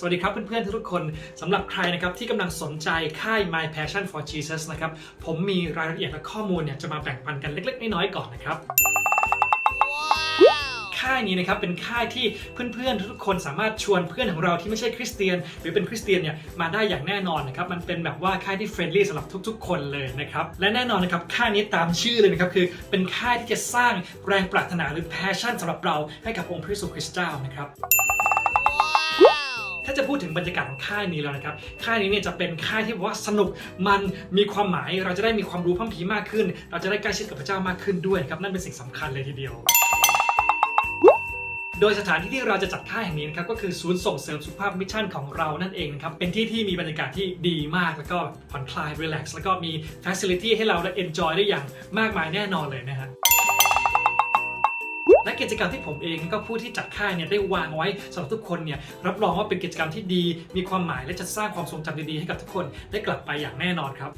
สวัสดีครับเพื่อนๆทุกคนสำหรับใครนะครับที่กำลังสนใจค่าย My Passion for Jesus นะครับผมมีรายละเอียดและข้อมูลเนี่ยจะมาแบ่งปันกันเล็ก ๆ น้อยๆก่อนนะครับค่ายนี้นะครับเป็นค่ายที่เพื่อนๆทุกๆคนสามารถชวนเพื่อนของเราที่ไม่ใช่คริสเตียน หรือเป็นคริสเตียนเนี่ยมาได้อย่างแน่นอนนะครับมันเป็นแบบว่าค่ายที่เฟรนลี่สำหรับทุก ๆ คนเลยนะครับและแน่นอนนะครับค่ายนี้ตามชื่อเลยนะครับคือเป็นค่ายที่จะสร้างแรงปรารถนาหรือ passion สำหรับเราให้กับองค์พระเยซูคริสต์เจ้านะครับ ถ้าจะพูดถึงบรรยากาศของค่ายนี้แล้วนะครับ ค่ายนี้เนี่ยจะเป็นค่ายที่แบบว่าสนุกมันมีความหมายเราจะได้มีความรู้เพิ่มพีมากขึ้น เราจะได้ใกล้ชิดกับพระเจ้ามากขึ้นด้วยครับนั่นเป็นสิ่งสำคัญเลยทีเดียวโดยสถานที่ที่เราจะจัดค่ายแห่งนี้นะครับก็คือศูนย์ส่งเสริมสุขภาพมิชชั่นของเรานั่นเองนะครับเป็นที่ที่มีบรรยากาศที่ดีมากแล้วก็ผ่อนคลายรีแลกซ์แล้วก็มีฟ a ซิลิตี้ให้เราได้เอนจอยได้อย่างมากมายแน่นอนเลยนะฮะ และกิจกรรมที่ผมเองก็ผู้ที่จัดค่ายเนี่ยได้วางไว้สำหรับทุกคนเนี่ยรับรองว่าเป็นกิจกรรมที่ดี มีความหมายและจะสร้างความทรงจำดีๆให้กับทุกคนได้กลับไปอย่างแน่นอนครับ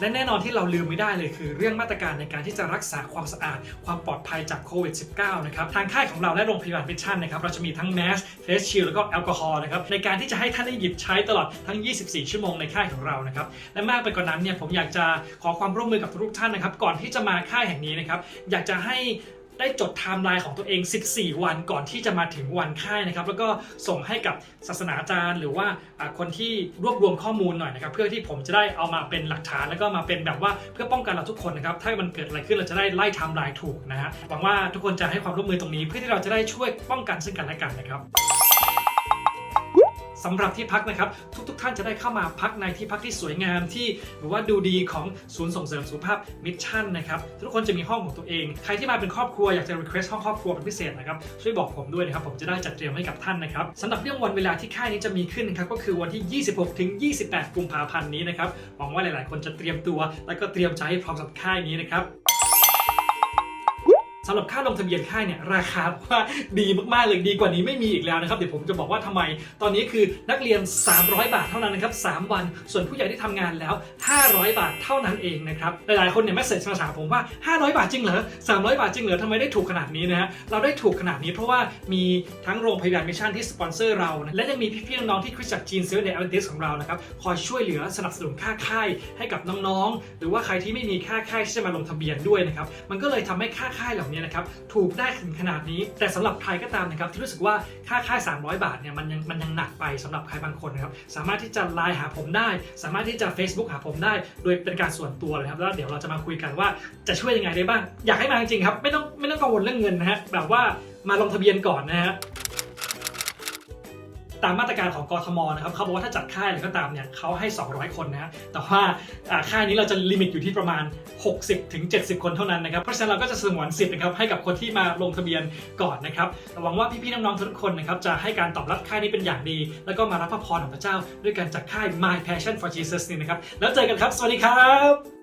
และแน่นอนที่เราลืมไม่ได้เลยคือ เรื่องมาตรการในการที่จะรักษาความสะอาด ความปลอดภัยจากโควิด -19 นะครับ ทางค่ายของเราและโรงพยาบาลพิชชั่นนะครับ เราจะมีทั้งแมสเฟสชิลแล้วก็แอลกอฮอล์นะครับ ในการที่จะให้ท่านได้หยิบใช้ตลอดทั้ง 24 ชั่วโมงในค่ายของเรานะครับ และมากไปกว่านั้นเนี่ยผมอยากจะขอความร่วมมือกับทุกท่านนะครับ ก่อนที่จะมาค่ายแห่งนี้นะครับ อยากจะให้ ได้จดไทม์ไลน์ของตัวเอง 14 วันก่อนที่จะมาถึงวันค่ายนะครับ แล้วก็ส่งให้กับศาสนาจารย์ หรือว่าคนที่รวบรวมข้อมูลหน่อยนะครับเพื่อที่ผมจะได้เอามาเป็นหลักฐานแล้วก็มาเป็นแบบว่าเพื่อป้องกันเราทุกคนนะครับถ้ามันเกิดอะไรขึ้นเราจะได้ไล่ไทม์ไลน์ถูกนะฮะหวังว่าทุกคนจะให้ความร่วมมือตรงนี้ เพื่อที่เราจะได้ช่วยป้องกันซึ่งกันและกันนะครับ สำหรับที่พักนะครับ ทุกๆท่านจะได้เข้ามาพักในที่พักที่สวยงามที่หรือว่าดูดีของศูนย์ส่งเสริมสุขภาพมิชชั่นนะครับทุกคนจะมีห้องของตัวเอง ใครที่มาเป็นครอบครัวอยากจะ request ห้องครอบครัวเป็นพิเศษนะครับช่วยบอกผมด้วยนะครับผมจะได้จัดเตรียมให้กับท่านนะครับสำหรับเรื่องวันเวลาที่ค่ายนี้จะมีขึ้นนะครับก็คือวันที่ 26ถึง28 กุมภาพันธ์นี้นะครับหวังว่าหลาย ๆ คนจะเตรียมตัว แล้วก็เตรียมใจให้พร้อมสำหรับค่ายนี้นะครับำหรับค่าลงทะเบียนค่ายเนี่ยราคาว่าดีมากๆเลยดีกว่านี้ไม่มีอีกแล้วนะครับเดี๋ยวผมจะบอกว่าทำไม ตอนนี้คือนักเรียน 300 บาทเท่านั้นนะครับ3วัน ส่วนผู้ใหญ่ที่ทำงานแล้ว 500 บาทเท่านั้นเองนะครับหลายๆคนเนี่ยแมสเซจมาถามผมว่า 500 บาทจริงเหรอ300 บาทจริงเหรอทำไมได้ถูกขนาดนี้นะฮะเราได้ถูกขนาดนี้เพราะว่ามีทั้งโรงพยาบาลมิชชั่นที่สปอนเซอร์เรานะและยังมีพี่ๆน้องๆที่คริสตจักรจีนเซเว่นเดย์แอดเวนทิสของเรานะครับคอยช่วยเหลือสนับสนุนค่าค่ายให้กับน้องๆ หรือว่าใครที่ไม่มีค่าค่ายที่จะมาลงทะเบียนด้วยนะครับมันก็เลยทำให้ค่าค่ายเหล่านี้นะครับถูกได้ถึงขนาดนี้ แต่สำหรับใครก็ตามนะครับที่รู้สึกว่าค่าค่าย300 บาทเนี่ยมันยังมันยังหนักไปสำหรับใครบางคนนะครับสามารถที่จะไลน์หาผมได้ สามารถที่จะ Facebook หาผมได้ โดยเป็นการส่วนตัวเลยครับแล้วเดี๋ยวเราจะมาคุยกันว่าจะช่วยยังไงได้บ้าง อยากให้มาจริงๆครับไม่ต้องไม่ต้องกังวลเรื่องเงินนะฮะแบบว่ามาลงทะเบียนก่อนนะฮะ ตามมาตรการของกทมนะครับเขาบอกว่าถ้าจัดค่ายอะไรก็ตามเนี่ยเขาให้ 200 คนนะแต่ว่าอ่าค่ายนี้เราจะลิมิตอยู่ที่ประมาณ 60ถึง70 คนเท่านั้นนะครับเพราะฉะนั้นเราก็จะสงวนสิทธิ์นะครับให้กับคนที่มาลงทะเบียนก่อนนะครับหวังว่าพี่ๆน้องๆทุกคนนะครับจะให้การตอบรับค่ายนี้เป็นอย่างดี แล้วก็มารับพระพรของพระเจ้า ด้วยการจัดค่าย My Passion for Jesus นี่นะครับแล้วเจอกันครับ สวัสดีครับ